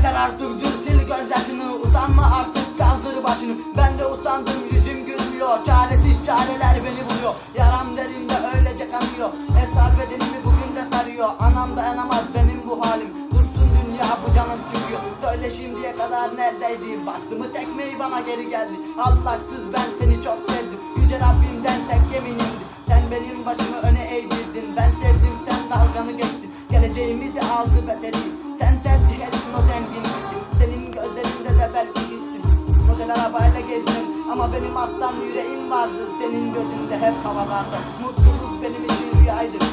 Yeter artık dur sil gözyaşını. Utanma artık kaldır başını. Ben de usandım yüzüm gülmüyor. Çaresiz çareler beni buluyor. Yaram derinde öylece kanıyor. Esrar bedenimi bugün de sarıyor. Anam dayanamaz benim bu halim. Dursun dünya bu canım çıkıyor Söyle şimdiye kadar neredeydi Bastımı tekmeyi bana geri geldi. Allahsız ben seni benim aslan yüreğim vardı Senin gözünde hep havalarda. Mutluluk benim için rüyaydı